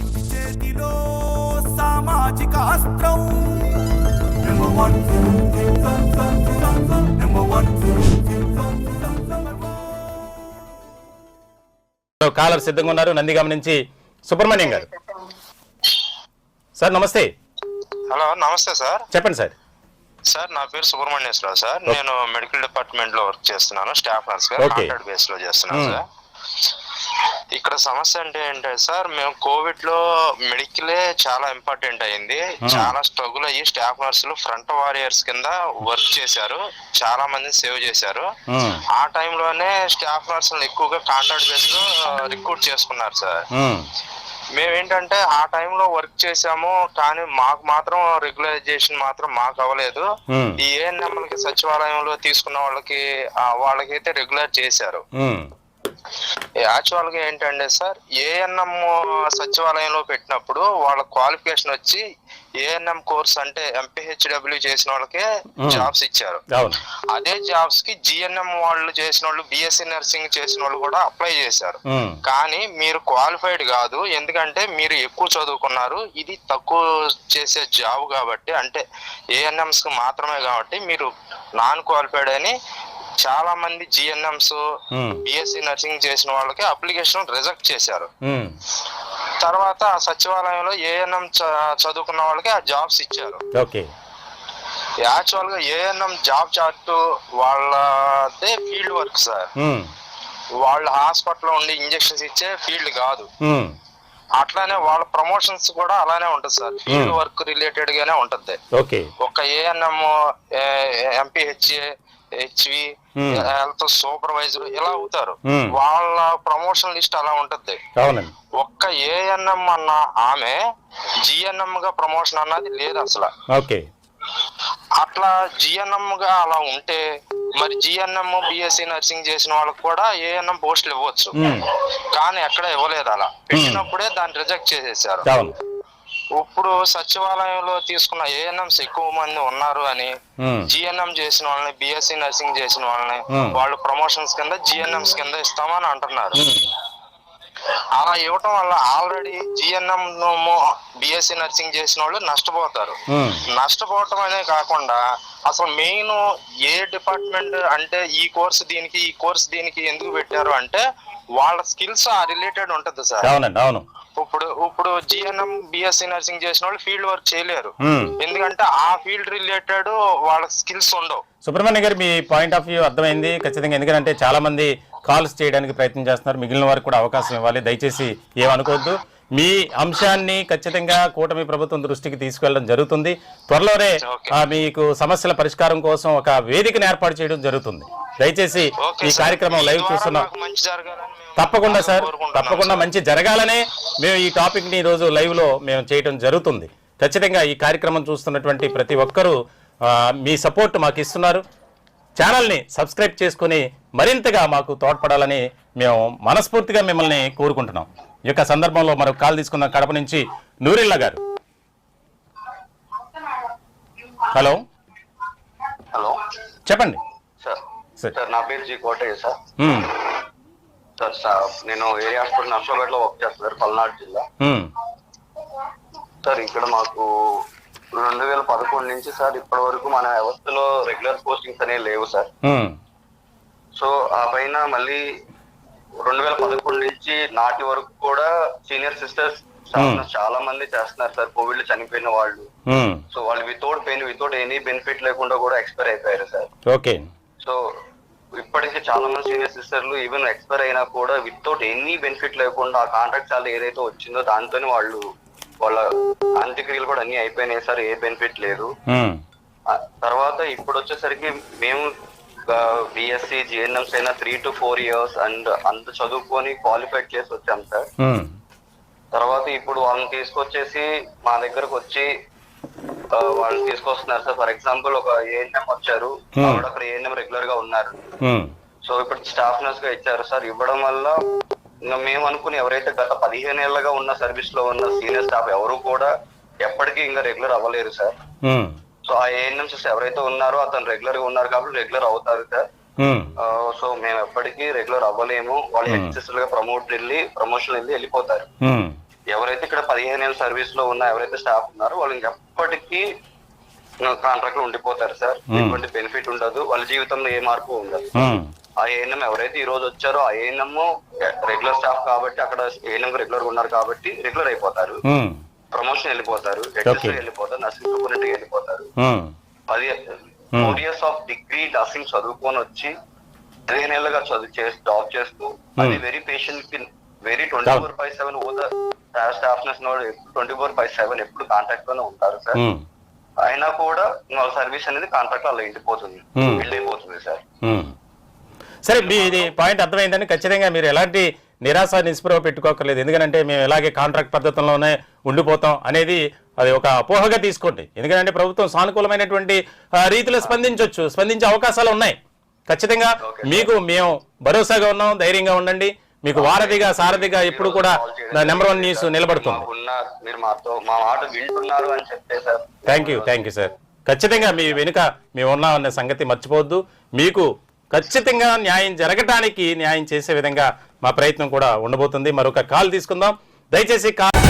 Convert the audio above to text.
చేతిలో సామాజిక అస్త్రం. కాలర్ సిద్ధంగా ఉన్నారు. నందిగామ నుంచి సుబ్రహ్మణ్యం గారు. సార్ నమస్తే. హలో నమస్తే సార్. చెప్పండి సార్. సార్ నా పేరు సుబ్రహ్మణ్యేశ్వరరావు సార్. నేను మెడికల్ డిపార్ట్మెంట్లో వర్క్ చేస్తున్నాను. స్టాఫ్ నర్స్గా. కాంట్రాక్ట్ బేస్లో చేస్తున్నాను. సార్. ఇక్కడ సమస్య అంటే ఏంటంటే సార్ మేము కోవిడ్లో మెడికలే చాలా ఇంపార్టెంట్ అయింది చాలా స్ట్రగుల్ అయ్యి స్టాఫ్ నర్సులు ఫ్రంట్ వారియర్స్ కింద వర్క్ చేశారు చాలా మందిని సేవ్ చేశారు. ఆ టైంలోనే స్టాఫ్ నర్సులు ఎక్కువగా కాంట్రాక్ట్ బేస్లో రిక్రూట్ చేసుకున్నారు సార్ మ్మ్. మేమేంటంటే ఆ టైంలో వర్క్ చేసాము కానీ మాకు మాత్రం రెగ్యులరైజేషన్ మాత్రం మాకు అవ్వలేదు. ఈ ఏఎన్ఎంలకి సచివాలయంలో తీసుకున్న వాళ్ళకి వాళ్ళకైతే రెగ్యులర్ చేశారు. యాక్చువల్గా ఏంటంటే సార్ ఏఎన్ఎం సచివాలయంలో పెట్టినప్పుడు వాళ్ళ క్వాలిఫికేషన్ వచ్చి ఏఎన్ఎం కోర్స్ అంటే ఎంపీహెచ్డబ్ల్యూ చేసిన వాళ్ళకే. జాబ్స్ ఇచ్చారు అదే జాబ్స్కి జిఎన్ఎం వాళ్ళు చేసిన వాళ్ళు బిఎస్సి నర్సింగ్ చేసిన వాళ్ళు కూడా అప్లై చేశారు. కానీ మీరు క్వాలిఫైడ్ కాదు ఎందుకంటే మీరు ఎక్కువ చదువుకున్నారు ఇది తక్కువ చేసే జాబ్ కాబట్టి అంటే ఏఎన్ఎంస్కి మాత్రమే కాబట్టి మీరు నాన్ క్వాలిఫైడ్ అని చాలా మంది జిఎన్ఎంస్. బిఎస్సి నర్సింగ్ చేసిన వాళ్ళకి అప్లికేషన్ రిజెక్ట్ చేశారు మ్మ్. తర్వాత ఆ సచివాలయంలో ఏఎన్ఎం చదువుకున్న వాళ్ళకి ఆ జాబ్స్ ఇచ్చారు ఓకే యాక్చువల్గా ఏఎన్ఎం జాబ్ చార్ట్ వాళ్ళదే ఫీల్డ్ వర్క్ సార్ మ్మ్. వాళ్ళ హాస్పిటల్లో ఉండి ఇంజెక్షన్స్ ఇచ్చే ఫీల్డ్ కాదు మ్మ్. అట్లానే వాళ్ళ ప్రమోషన్స్ కూడా అలానే ఉంటుంది sir field Hmm. Work related గానే ఉంటుంది ఒక ANM MPHA HV Hmm. Health supervisor ఇలా అవుతారు. వాళ్ళ ప్రమోషన్ లిస్ట్ అలా ఉంటుంది. ఒక్క ఏఎన్ఎం అన్న ఆమె జిఎన్ఎం గా ప్రమోషన్ అన్నది లేదు అసలు. ఓకే. అట్లా జిఎన్ఎం గా అలా ఉంటే మరి జిఎన్ఎం బిఎస్సి నర్సింగ్ చేసిన వాళ్ళకి కూడా ఏఎన్ఎం పోస్టులు ఇవ్వచ్చు. కానీ ఎక్కడ ఇవ్వలేదు అలా. పెట్టినప్పుడే దాన్ని రిజెక్ట్ చేసేసారు. ఇప్పుడు సచివాలయంలో తీసుకున్న ఏఎన్ఎంస్ ఎక్కువ మంది ఉన్నారు అని. జిఎన్ఎం చేసిన వాళ్ళని బిఎస్సి నర్సింగ్ చేసిన వాళ్ళని Hmm. వాళ్ళు ప్రమోషన్స్ కింద జిఎన్ఎంస్ కింద ఇస్తామని అంటున్నారు మ్మ్. అలా ఇవ్వటం వల్ల ఆల్రెడీ జిఎన్ఎం బిఎస్సి నర్సింగ్ చేసిన వాళ్ళు నష్టపోతారు. నష్టపోవటం అనే కాకుండా అసలు మెయిన్ ఏ డిపార్ట్మెంట్ అంటే ఈ కోర్స్ దీనికి ఈ కోర్స్ దీనికి ఎందుకు పెట్టారు అంటే వాళ్ళ స్కిల్స్ ఆ రిలేటెడ్ ఉంటది సార్. అవునండి అవును. ఇప్పుడు ఇప్పుడు జిఎన్ఎం బిఎస్సి నర్సింగ్ చేసిన వాళ్ళు ఫీల్డ్ వర్క్ చేయలేరు. ఎందుకంటే ఆ ఫీల్డ్ రిలేటెడ్ వాళ్ళ స్కిల్స్ ఉండవు. సుబ్రహ్మణ్య గారు మీ పాయింట్ ఆఫ్ వ్యూ అర్థమైంది. ఖచ్చితంగా ఎందుకంటే చాలా మంది కాల్స్ చేయడానికి ప్రయత్నం చేస్తున్నారు. మిగిలిన వారికి కూడా అవకాశం ఇవ్వాలి. దయచేసి ఏమనుకోవద్దు మీ అంశాన్ని ఖచ్చితంగా కూటమి ప్రభుత్వం దృష్టికి తీసుకెళ్ళడం జరుగుతుంది. త్వరలోనే మీకు సమస్యల పరిష్కారం కోసం ఒక వేదికను ఏర్పాటు చేయడం జరుగుతుంది. దయచేసి ఈ. కార్యక్రమం లైవ్ చూస్తున్నాం తప్పకుండా సార్. తప్పకుండా. మంచి జరగాలనే మేము ఈ టాపిక్ని ఈరోజు లైవ్లో మేము చేయడం జరుగుతుంది. ఖచ్చితంగా ఈ కార్యక్రమం చూస్తున్నటువంటి ప్రతి ఒక్కరూ మీ సపోర్ట్ మాకు ఇస్తున్నారు. ఛానల్ని సబ్స్క్రైబ్ చేసుకుని మరింతగా మాకు తోడ్పడాలని మేము మనస్ఫూర్తిగా మిమ్మల్ని కోరుకుంటున్నాం. ఈ యొక్క సందర్భంలో మరొక కాల్ తీసుకున్న కడప నుంచి నూరిల్లా గారు. హలో. హలో. చెప్పండి. సార్. సార్. నా పేరు G Kotaiah sir. Sir sir నేను ఏరియా హాస్పిటల్ నర్సోపేటలో వర్క్ చేస్తాను సార్ పల్నాడు జిల్లా. సార్ ఇక్కడ మాకు రెండు వేల పదకొండు నుంచి సార్ ఇప్పటి వరకు మన వ్యవస్థలో రెగ్యులర్ పోస్టింగ్స్ అనేవి లేవు సార్. సో ఆ పైన మళ్ళీ రెండు వేల పదకొండు నుంచి నాటి వరకు కూడా సీనియర్ సిస్టర్స్ చాలా మంది చేస్తున్నారు సార్. కోవిడ్లో చనిపోయిన వాళ్ళు. సో వాళ్ళు without pain without any benefit లేకుండా కూడా ఎక్స్పైర్ అయిపోయారు సార్. ఓకే. సో ఇప్పటికీ చాలా మంది సీనియర్ సిస్టర్లు ఈవెన్ ఎక్స్పైర్ అయినా కూడా వితౌట్ ఎనీ బెనిఫిట్ లేకుండా ఆ కాంట్రాక్ట్ సాలరీ ఏదైతే వచ్చిందో దాంతోనే వాళ్ళు వాళ్ళ అంత్యక్రియలు కూడా అన్ని అయిపోయినాయి సార్. ఏ బెనిఫిట్ లేదు. తర్వాత ఇప్పుడు వచ్చేసరికి మేము బిఎస్సి జిఎన్ఎంస్ అయినా three to four years and అంత చదువుకొని క్వాలిఫైడ్ చేసి వచ్చాం సార్. ఉమ్, తర్వాత ఇప్పుడు వాళ్ళని తీసుకొచ్చేసి మా దగ్గరకు వచ్చి వాళ్ళు తీసుకొస్తున్నారు సార్. ఫర్ ఎగ్జాంపుల్ ఒక ఏఎన్ఎం వచ్చారు. Hmm. ఆవిడ అక్కడ ఏఎన్ఎం రెగ్యులర్గా ఉన్నారు. సో ఇప్పుడు స్టాఫ్ నర్స్గా ఇచ్చారు సార్. ఇవ్వడం వల్ల ఇంకా మేము అనుకుని ఎవరైతే గత పదిహేను ఏళ్ళగా ఉన్న సర్వీస్లో ఉన్న సీనియర్ స్టాఫ్ ఎవరు కూడా ఎప్పటికీ ఇంకా రెగ్యులర్ అవ్వలేరు సార్. సో ఆ ఏఎన్ఎంస్ ఎవరైతే ఉన్నారో అతను రెగ్యులర్గా ఉన్నారు కాబట్టి రెగ్యులర్ అవుతారు సార్. సో మేము ఎప్పటికీ రెగ్యులర్ అవ్వలేము. వాళ్ళు సిస్టర్గా ప్రమోట్ వెళ్ళి ప్రమోషన్ వెళ్ళి వెళ్ళిపోతారు. ఎవరైతే ఇక్కడ పదిహేను ఏళ్ళ సర్వీస్లో ఉన్న ఎవరైతే స్టాఫ్ ఉన్నారో వాళ్ళు ఎప్పటికీ కాంట్రాక్ట్లో ఉండిపోతారు సార్. ఎటువంటి బెనిఫిట్ ఉండదు. వాళ్ళ జీవితంలో ఏ మార్పు ఉండదు. ఆ ఏఎన్ఎం ఎవరైతే ఈ రోజు వచ్చారో ఆ ఏఎన్ఎం రెగ్యులర్ స్టాఫ్ కాబట్టి అక్కడ ఏఎన్ఎం రెగ్యులర్ ఉన్నారు కాబట్టి రెగ్యులర్ అయిపోతారు. ప్రమోషన్ వెళ్ళిపోతారు. హెచ్ఎస్ వెళ్ళిపోతారు నర్సింగ్ సూపరింటెండెంట్ వెళ్ళిపోతారు. పది four years of degree nursing చదువుకొని వచ్చి పదిహేను ఏళ్ళుగా చదువు చేసి జాబ్ చేస్తూ అది వెరీ పేషెంట్కి very twenty four by seven oh staff nurse twenty four by seven ఎప్పుడు కాంటాక్ట్లోనే ఉంటారు సార్. అయినా కూడా వాళ్ళ సర్వీస్ అనేది కాంట్రాక్ట్ అలా. బిల్డ్ అయిపోతుంది సార్. సరే మీ ఇది పాయింట్ అర్థమైందని ఖచ్చితంగా మీరు ఎలాంటి నిరాశ నిస్పృహ పెట్టుకోకర్లేదు. ఎందుకంటే మేము ఎలాగే కాంట్రాక్ట్ పద్ధతిలోనే ఉండిపోతాం అనేది అది ఒక అపోహగా తీసుకోండి. ఎందుకంటే ప్రభుత్వం సానుకూలమైనటువంటి రీతిలో స్పందించవచ్చు స్పందించే అవకాశాలు ఉన్నాయి. ఖచ్చితంగా. మీకు మేము భరోసాగా ఉన్నాం ధైర్యంగా ఉండండి. మీకు వారధిగా సారథిగా ఎప్పుడు కూడా నెంబర్ వన్ న్యూస్ నిలబడుతుంది. Thank you thank you sir. ఖచ్చితంగా మీ వెనుక మేము ఉన్నాం అనే సంగతి మర్చిపోవద్దు. మీకు ఖచ్చితంగా న్యాయం జరగటానికి న్యాయం చేసే విధంగా మా ప్రయత్నం కూడా ఉండబోతుంది. మరొక కాల్ తీసుకుందాం. దయచేసి కాల్